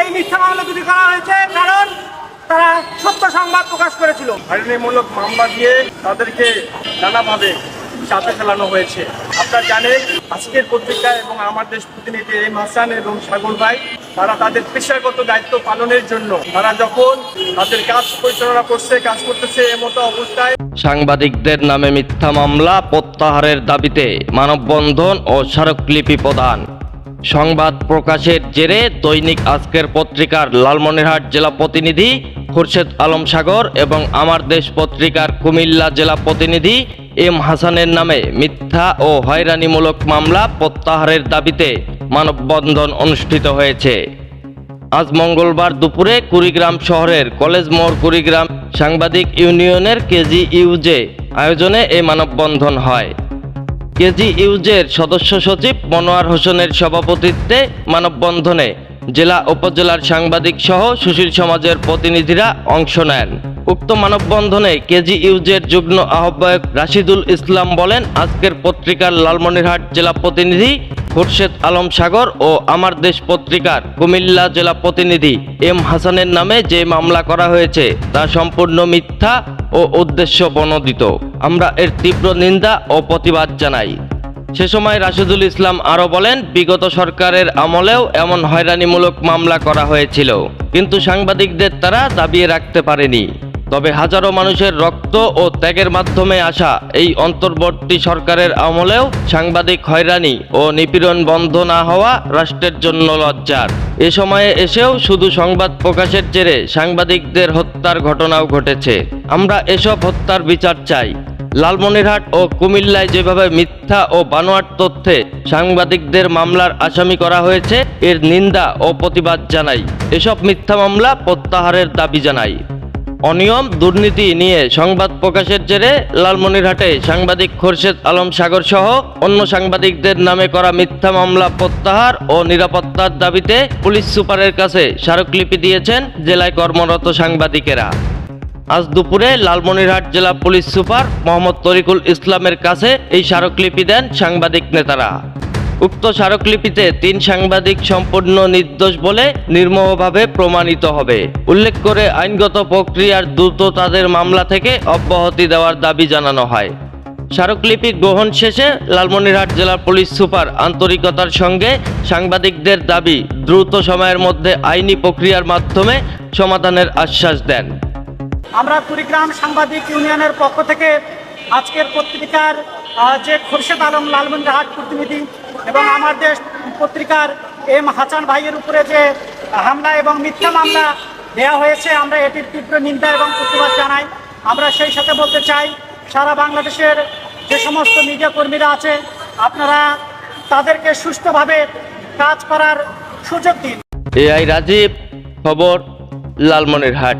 এই মিথ্যা মামলা দুটি করা হয়েছে কারণ তারা সত্য সংবাদ প্রকাশ করেছিল। হয়রানিমূলক মামলা দিয়ে তাদেরকে নানাভাবে চাপে ফেলানো হয়েছে। আপনারা জানেন আজকের পত্রিকা এবং আমার দেশ প্রতিনিধি এম হাসান এবং সাগর ভাই তারা তাদের পেশাগত দায়িত্ব পালনের জন্য তারা যখন তাদের কাজ পরিচালনা করছে কাজ করতেছে এমতো অবস্থায়। সাংবাদিকদের নামে মিথ্যা মামলা প্রত্যাহারের দাবিতে মানববন্ধন ও স্মারকলিপি প্রদান। সংবাদ প্রকাশের জেরে দৈনিক আজকের পত্রিকার লালমনিরহাট জেলা প্রতিনিধি খুরশেদ আলম সাগর এবং আমার দেশ পত্রিকার কুমিল্লা জেলা প্রতিনিধি এম হাসানের নামে মিথ্যা ও হয়রানিমূলক মামলা প্রত্যাহারের দাবিতে মানববন্ধন অনুষ্ঠিত হয়েছে। আজ মঙ্গলবার দুপুরে কুড়িগ্রাম শহরের কলেজ মোড় কুড়িগ্রাম সাংবাদিক ইউনিয়নের কেজি ইউজে আয়োজনে এই মানববন্ধন হয়। কেজি ইউজের সদস্য সচিব মনোয়ার হোসেনের সভাপতিত্বে মানববন্ধনে জেলা উপজেলার সাংবাদিক সহ সুশীল সমাজের প্রতিনিধিরা অংশ নেন। উক্ত মানববন্ধনে কেজি ইউজের যুগ্ম আহ্বায়ক রাশিদুল ইসলাম বলেন, আজকের পত্রিকার লালমনিরহাট জেলা প্রতিনিধি খুরশেদ আলম সাগর ও আমার দেশ পত্রিকার কুমিল্লা জেলা প্রতিনিধি এম হাসানের নামে যে মামলা করা হয়েছে, তা সম্পূর্ণ মিথ্যা ও উদ্দেশ্য প্রণোদিত আমরা এর তীব্র নিন্দা ও প্রতিবাদ জানাই। সে সময় রাশেদুল ইসলাম আরও বলেন, বিগত সরকারের আমলেও এমন হয়রানিমূলক মামলা করা হয়েছিল, কিন্তু সাংবাদিকদের তারা দাবিয়ে রাখতে পারেনি। তবে হাজারো মানুষের রক্ত ও ত্যাগের মাধ্যমে আসা এই অন্তর্বর্তী সরকারের আমলেও সাংবাদিক হয়রানি ও নিপীড়ন বন্ধ না হওয়া রাষ্ট্রের জন্য লজ্জার। এ সময়ে এসেও শুধু সংবাদ প্রকাশের জেরে সাংবাদিকদের হত্যার ঘটনাও ঘটেছে। আমরা এসব হত্যার বিচার চাই। লালমনিরহাট ও কুমিল্লায় যেভাবে মিথ্যা ও বানোয়াট তথ্যে সাংবাদিকদের মামলার আসামি করা হয়েছে, এর নিন্দা ও প্রতিবাদ জানাই। এসব মিথ্যা মামলা প্রত্যাহারের দাবি জানাই। অনিয়ম, দুর্নীতি নিয়ে সংবাদ প্রকাশের জেরে লালমনিরহাটে সাংবাদিক খোরশেদ আলম সাগর সহ অন্য সাংবাদিকদের নামে করা মিথ্যা মামলা প্রত্যাহার ও নিরাপত্তার দাবিতে পুলিশ সুপারের কাছে স্মারকলিপি দিয়েছেন জেলায় কর্মরত সাংবাদিকেরা। আজ দুপুরে লালমনিরহাট জেলা পুলিশ সুপার মোহাম্মদ তরিকুল ইসলামের কাছে এই স্মারকলিপি দেন সাংবাদিক নেতারা। উক্ত স্মারকলিপিতে তিন সাংবাদিক সম্পূর্ণ নির্দোষ বলে নির্মমভাবে প্রমাণিত হবে। উল্লেখ করে আইনগত প্রক্রিয়ার দ্রুত তাদের মামলা থেকে অব্যাহতি দেওয়ার দাবি জানানো হয়। স্মারকলিপি গ্রহণ শেষে লালমনিরহাট জেলা পুলিশ সুপার আন্তরিকতার সঙ্গে সাংবাদিকদের দাবি দ্রুত সময়ের মধ্যে আইনি প্রক্রিয়ার মাধ্যমে সমাধানের আশ্বাস দেন। আমরা কুড়িগ্রাম সাংবাদিক ইউনিয়নের পক্ষ থেকে আজকের পত্রিকার যে খুরশেদ আলম লালমনিরহাট প্রতিনিধি এবং আমার দেশ পত্রিকার এম হাসান ভাইয়ের উপরে যে হামলা এবং মিথ্যা মামলা দেওয়া হয়েছে, আমরা এটির তীব্র নিন্দা এবং প্রতিবাদ জানাই। আমরা সেই সাথে বলতে চাই, সারা বাংলাদেশের যে সমস্ত মিডিয়া কর্মীরা আছে, আপনারা তাদেরকে সুষ্ঠুভাবে কাজ করার সুযোগ দিন। এআই রাজীব, খবর, লালমনিরহাট।